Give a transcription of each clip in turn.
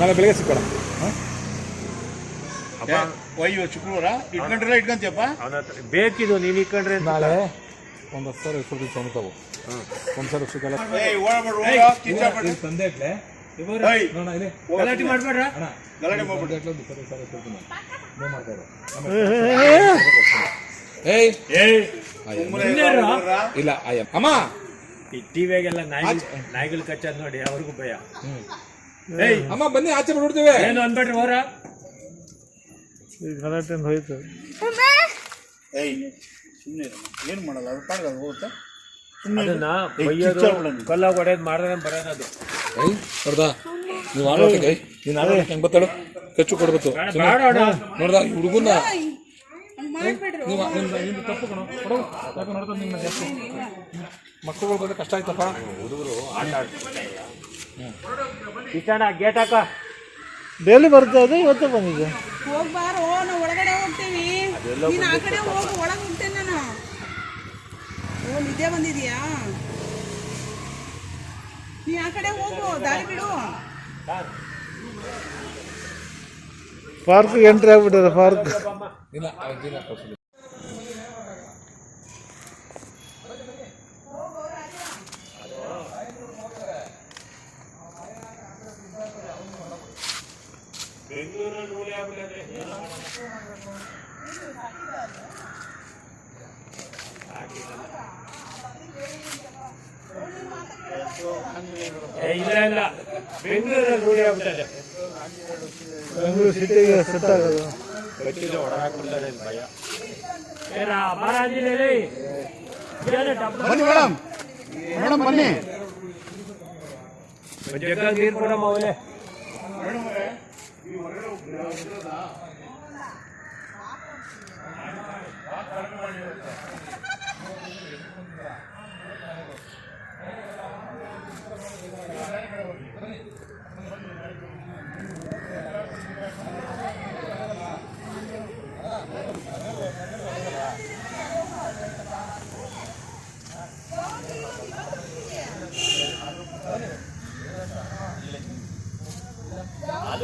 ನಾಳೆ ಬೆಳಗ್ಗೆ ಸಿಕ್ಕೋಣ. ಅಯ್ಯೋ ಶುಕ್ರವಾರ? ಇಟ್ಕೊಂಡ್ರಲ್ಲ ಇಟ್ಕೊಂತೀಯಪ್ಪ? ಬೇಕಿದು ನೀನು ಇಟ್ಕೊಂಡ್ರೆ ನಾಳೆ ಒಂದು ಹತ್ತು ಸಾವಿರ ಎಷ್ಟು ಸೊಂದು ತಗೋ. ಒಂದು ಸಾವಿರ ಕಿಂಚಾಪಟ್ಟ ತಂದೆ ಇಟ್ಲೆ ಗಲಾಟೆ ಮಾಡ್ಬೇಡ್ರ? ಅಣ್ಣ. ಗಲಾಟೆ ಮಾಡ್ಬೇಡ. ಇಟ್ಲೆ ಒಂದು ಇಪ್ಪತ್ತೈದು ಸಾವಿರ ಕೊಡ್ತೀನಿ ನೀವು ಮಾಡ್ತಾ ಇರೋ. ಏಯ್ ಏಯ್ ಇಲ್ಲ ಅಯ್ಯ ಅಮ್ಮ. ಈ ಟಿವಿಯಾಗೆಲ್ಲ ನಾಯಿ ನಾಯಿಗಳು ಕಚ್ಚೋದ್ ನೋಡಿ ಅವ್ರಿಗೂ ಭಯ. ಏಯ್! ಅಮ್ಮ ಬನ್ನಿ ಆಚೆ ಬಿಡ್ಬಿಡ್ತೀವಿ ಏನು ಅನ್ಬೇಡ್ರಿ ಹೋರ? ಏಯ್ ಸುಮ್ಮನೆ ಏನು ಮಾಡಲ್ಲ? ಅದು ಪಾಡ್ಗ ಅದು ಹೋಗುತ್ತಾ. ಅದನ್ನ ಏಯ್, ಬೈಯೋದು. ಕಲ್ಲ ಹೊಡೆಯೋದು ಮಾಡಿದ್ರೆ ಬರೋದು ಏಯ್ ನೋಡ್ದಾ ನೀವು ಆಡೋಕೆ ನೀನು ಆಡೋಕೆ ಹೆಂಗೆ ಗೊತ್ತಾಳು ಖರ್ಚು ಕೊಡ್ಬೇಕು. ನೋಡ್ದಾ ಹುಡುಗನ ನೀವು ನಿಮ್ದು ನಿಮ್ದು ತಪ್ಪು ಕಣೋ. ಕೊಡು. ಯಾಕೆ ನೋಡ್ತಾ ನಿಮ್ಮ ಜಾಸ್ತಿ. ಮಕ್ಕಳುಗಳು ಬಂದ್ರೆ ಕಷ್ಟ ಆಯ್ತಪ್ಪ. ಹುಡುಗರು ಆಟ ಇಷ್ಟಣ್ಣ ಗೇಟ್ ಹಾಕ. ಡೈಲಿ ಬರ್ತಾ ಇದೆ ಇವತ್ತು ಬಂದಿದೆ. ಹೋಗ್ಬಾರೋ ನಾವು ಒಳಗಡೆ ಹೋಗ್ತೀವಿ ನೀನು ಆ ಕಡೆ ಹೋಗು ಒಳಗೆ ಹೋಗ್ತೇನೆ ನಾನು. ಓ ನಿದ್ದೆ ಬಂದಿದ್ಯಾ? ನೀ ಆ ಕಡೆ ಹೋಗು ದಾರಿ ಬಿಡು. ಪಾರ್ಕ್ ಎಂಟ್ರಿ ಆಗ್ಬಿಟ್ಟಿದೆ ಪಾರ್ಕ್. ಇಲ್ಲ ಅದಿಲ್ಲ ಕಳ್ಸು. ಏ, ಇಲ್ಲ ಇಲ್ಲ. ಬೆಂಗಳೂರಲ್ಲಿ ರೂಢಿ ಆಗ್ಬಿಟ್ಟದೆ ಬೆಂಗಳೂರು ಸಿಟಿಗೆ ಸೆಟ್ ಆಗೋದು ಕಚ್ಚಿದ್ರೆ ಹೊಡೆದಾಕ್ಬಿಡ್ತಾರೆ ಅಂತ ಭಯ ಏನ ಬಾರ ಆಂಜನೇಯರೇ. ಏನು ಡಬ್ಬ? ಬನ್ನಿ ಮೇಡಮ್ ಮೇಡಮ್ ಬನ್ನಿ ಒಂದ್ ಜಗ್ಗ ನೀರು ಕೊಡಮ್ಮ ಅವಲೆ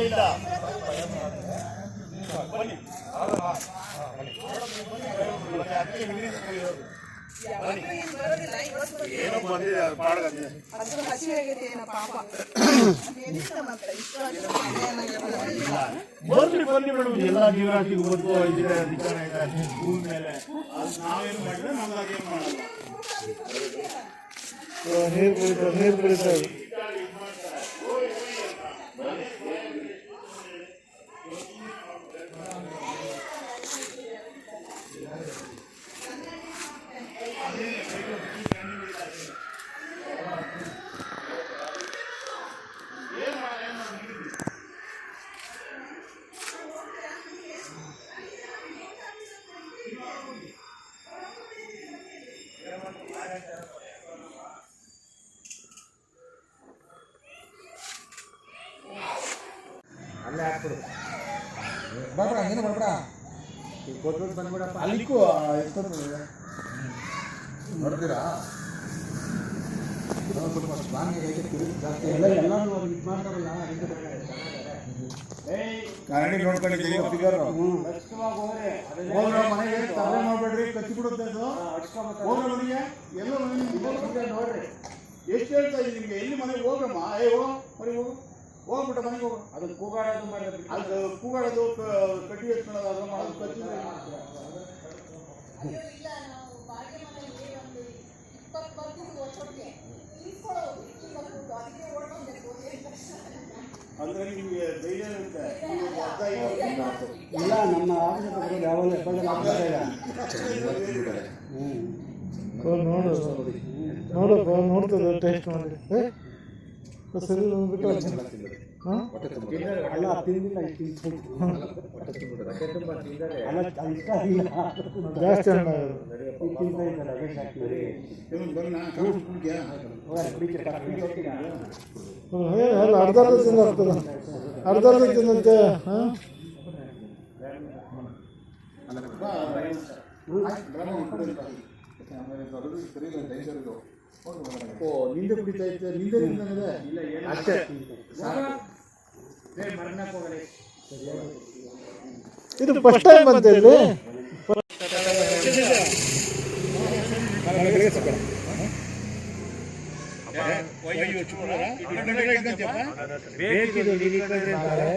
ಇಲ್ಲ ಏನೋ ಬಂದಿದೆ ಅದು ಹಸಿ ಆಗೈತೆ ಏನೋ ಪಾಪ. ಬರ್ಲಿ ಬನ್ನಿ ಮೇಡಮ್. ಎಲ್ಲ ಜೀವರಾಶಿಗೂ ಬಂದು ಇದೆ ಅಧಿಕಾರ ಇದೆ ಭೂಮಿ ಮೇಲೆ. ಅದು ನಾವೇನು ಮಾಡಿದ್ರೆ ನಮ್ದಾಗೇನು ಮಾಡಲ್ಲ. ನೀರು ಕುಡಿತಾರೆ ನೀರು ಕುಡಿತಾರೆ Amen. ಬರ್ಬೇಡ ಏನು ಬರ್ಬೇಡ. ಈಗ ಎಷ್ಟೊತ್ತು ಬಂದ್ಬಿಡಪ್ಪ. ಅಲ್ಲಿಕ್ಕೂ ಎಷ್ಟೊಂದು ನೋಡ್ತೀರಾ ಕನ್ನಡಿ ನೋಡ್ಕೊಂಡಿದ್ದೀವಿ ಫಿಗರ್ ಹೋದ್ರೆ ಮನೆಗೆ ತಲೆ ಮಾಡ್ಬೇಡ್ರಿ ಕಚ್ಚಿ ಬಿಡುತ್ತೆ ಅದು. ಹೋಗ್ರ ಮನೆಗೆ ಎಲ್ಲ ಮನೆಗೆ ನೋಡ್ರಿ. ಎಷ್ಟು ಹೇಳ್ತಾ ಇದ್ದೀನಿ ನಿಮಗೆ? ಎಲ್ಲಿ ಮನೆಗೆ ಹೋಗಮ್ಮ ಅಯ್ಯೋ ಮನೆಗೆ ಹೋಗು. ಹೋಗ್ಬಿಟ್ಟ ಮನೆಗೆ ಹೋಗು ಅದು ಕೂಗಾಡೋದು ಮಾಡಿದ್ರೆ ಅದು ಕೂಗಾಡೋದು ಕ- ಕಟ್ಟಿ ಎತ್ಕೊಳ್ಳೋದು ಅದನ್ನ ಮಾಡೋದು ಕಚ್ಚಿದ್ರೆ ಅಂದ್ರೆ ನಿಮಗೆ ಧೈರ್ಯ ಇರುತ್ತೆ ನೀವು ಅರ್ಧ ಇರೋದು ಇಲ್ಲ ನಮ್ಮ ಆಫೀಸ್ ಯಾವಾಗ ನೋಡು ನೋಡಪ್ಪ ನೋಡ್ತದೆ ಟೇಸ್ಟ್ ಮಾಡಿ ಏ? ಸರಿ ಬಿಟ್ಟು ಹಾಂ ಅಲ್ಲ ತಿಂದಿಲ್ಲ ಜಾಸ್ತಿ ಅಲ್ಲ ಅರ್ಧ ಅರ್ಧ ತಿನ್ನೋಗ್ತದ ಅರ್ಧ ಹಾಂ. ಆಮೇಲೆ ಸರಿ ಇಲ್ಲ ಡೇಂಜರ್ ಇದು ಓ ನಿಂದೆ ಕುಡಿತಾ ಇತ್ತು ನಿಂದೆ ನಿಂದೆ ಅಷ್ಟೇ. ಇದು ಫಸ್ಟ್ ಟೈಮ್ ಬಂತ ಇಲ್ಲಿ ಡೈಲಿ ಬರ್ತದೆ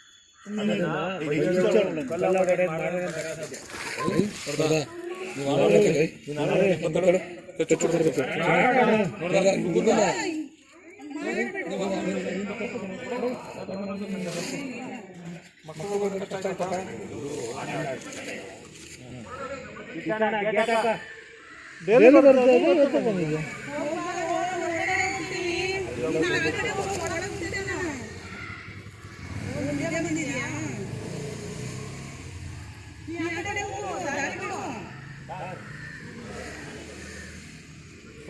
ಬಂದಿದೆ. ಒಳಗಡೆ ಹೋಗ್ತೀವಿ ನೀನ್ ಆ ಕಡೆ ಹೋಗು ಒಳಗಡೆ ಹೋಗ್ತಿದ್ದೆ ನಾನು ಓ, ನಿದ್ದೆ ಬಂದಿದ್ಯಾ ನೀ ಆ ಕಡೆ ಹೋಗು ದಾರಿ ಬಿಡು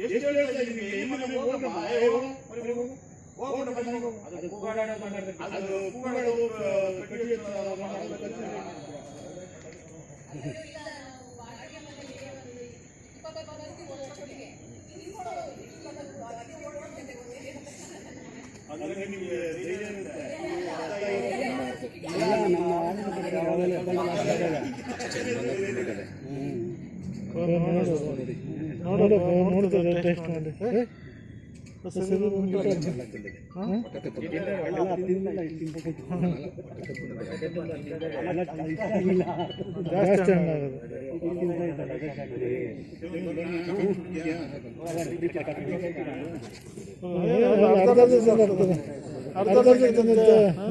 ಎಷ್ಟು ಹೇಳ್ತಾ ಇದ್ದೀನಿ ಎಲ್ಲಿ ಮನೆಗೆ ಹೋಗಮ್ಮ ಏ, ಹೋಗು, ಮನೆಗೆ ಹೋಗು. ಹೋಗು, ಮನೆಗೆ ಹೋಗು. ಅದು ಕೂಗಾಡೋದು, ಕಟ್ಟಿ ಎತ್ತೋದು, ಅದೆಲ್ಲ ಕಟ್ಟಿ ಅಂದ್ರೆ ನಿಮ್ಗೆ ಧೈರ್ಯ ಇರುತ್ತೆ. ನೋಡು ನೋಡ್ತಾರೆ ಟೇಸ್ಟ್ ಮಾಡಿ ಏ? ಹಸಿರು ಬಂದ್ಬಿಟ್ಟು. ಹಾ? ಜಾಸ್ತಿ ಹಣ್ಣಾಗೋದು ಅರ್ಧ ದಿವಸ ಬರ್ತದೆ ಅರ್ಧ ದಿವಸ ತಿಂದಿದ್ದೆ ಹಾ?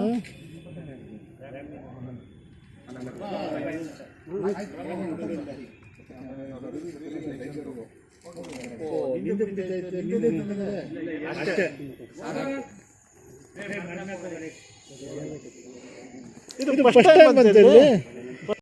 ಇದು ಫಸ್ಟ್ ಟೈಮ್ ಇಲ್ಲಿ